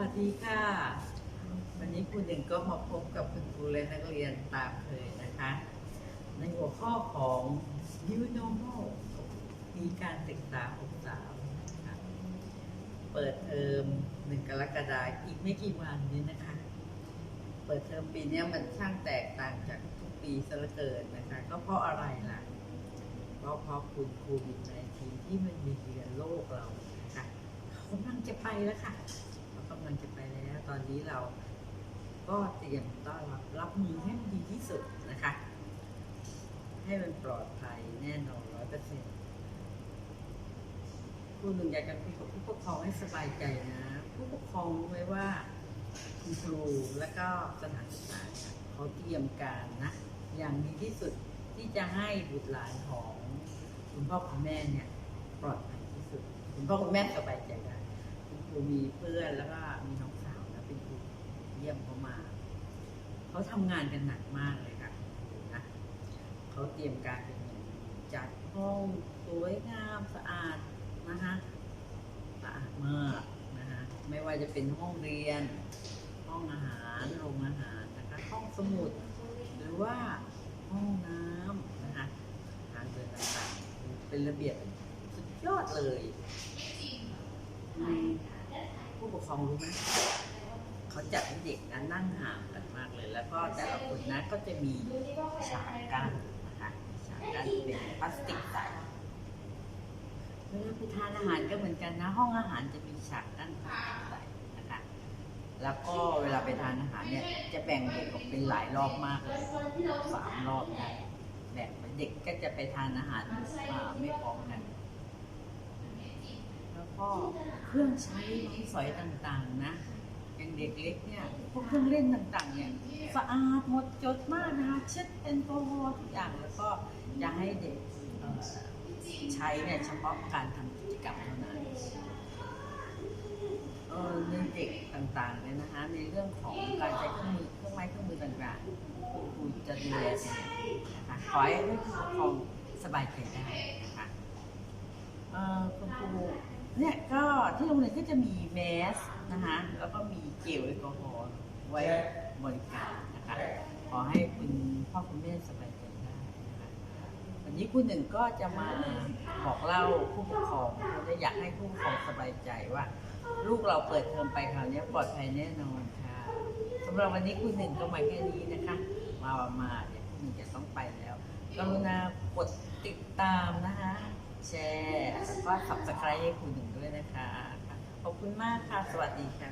วัสดีค่ะ วันนี้คุณหนึ่งก็มาพบกับคุณครูและนักเรียนตามเคยนะคะ ในหัวข้อของ New Normal มีการศึกษาของสาวเปิดเทอมหนึ่งกรกฎาคมอีกไม่กี่วันนี้นะคะ เปิดเทอมปีนี้มันช่างแตกต่างจากทุกปีซะเหลือเกินนะคะ ก็เพราะอะไรล่ะก็เพราะคุณโควิด -19 ที่มันมีเยือนโลกเรานะคะเขากำลังจะไปแล้วค่ะำลังจะไปแล้ว ตอนนี้เราก็เตรียมต้อนรับรับมือให้ดีที่สุดนะคะ ให้มันปลอดภัยแน่นอนร้อยเปอร์เซ็นต์คุณหนึ่งอยากจะคุยกับผู้ปกครองให้สบายใจนะ ผู้ปกครองรู้ไหมว่าคุณครูและก็สถานศึกษาเขาเตรียมการนะ อย่างดีที่สุดที่จะให้บุตรหลานของคุณพ่อคุณแม่เนี่ยปลอดภัยที่สุด คุณพ่อคุณแม่สบายใจ รูมีเพื่อนแล้วก็มีน้องสาวนะเป็นครูเยี่ยมเขามา เขาทำงานกันหนักมากเลยค่ะนะเขาเตรียมการเป็นอย่างดีจัดห้องสวยงามสะอาดนะคะสะอาดมากนะคะไม่ว่าจะเป็นห้องเรียน ห้องอาหารโรงอาหารนะคะห้องสมุด หรือว่าห้องน้ำนะคะทางเดินต่างๆเป็นระเบียบสุดยอดเลยอืม ผู้ปกครองรู้ไหมเขาจัดให้เด็กนะนั่งห่างกันมากเลย แล้วก็แต่ละคนนะก็จะมีฉากกั้นนะคะฉากกั้นเป็นพลาสติกใสเวลาไปทานอาหารก็เหมือนกันนะ ห้องอาหารจะมีฉากกั้นพลาสติกใสนะคะแล้วก็เวลาไปทานอาหารเนี่ยจะแบ่งเด็กออกเป็นหลายรอบมากเลยสามรอบได้แบ่งเด็กก็จะไปทานอาหารอ่าไม่พร้อมกัน แล้วก็เครื่องใช้สอยต่างๆนะอย่างเด็กเล็กเนี่ยพวกเครื่องเล่นต่างๆเนี่ยสะอาดหมดจดมากนะคะเช็ดแอลกอฮอล์ทุกอย่างแล้วก็จะให้เด็กใช้เนี่ยเฉพาะการทำกิจกรรมเท่านั้นเออในเด็กต่างๆเนี่ยนะคะในเรื่องของการใช้เครื่องมือเครื่องไม้เครื่องมือต่างๆคุณครูจะดูแลเองนะคะขอให้ผู้ปกครองสบายใจได้นะคะเออคุณครู เนี่ยก็ที่โรงเรียนก็จะมีแมสนะคะแล้วก็มีเจลแอลกอฮอล์ไว้บริการนะคะขอให้คุณพ่อคุณแม่สบายใจได้นะคะวันนี้คุณหนึ่งก็จะมาบอกเล่าผู้ปกครองและอยากให้ผู้ปกครองสบายใจว่า ลูกเราเปิดเทอมไปคราวนี้ปลอดภัยแน่นอนค่ะสำหรับวันนี้คุณหนึ่งก็มาแค่นี้นะคะมามาเดี๋ยวคุณหนึ่งจะต้องไปแล้วกรุณากดติดตามนะคะ แชร์แล้วก็ขับสไครต์ให้คุณหนึ่งด้วยนะคะ ขอบคุณมากค่ะ สวัสดีค่ะ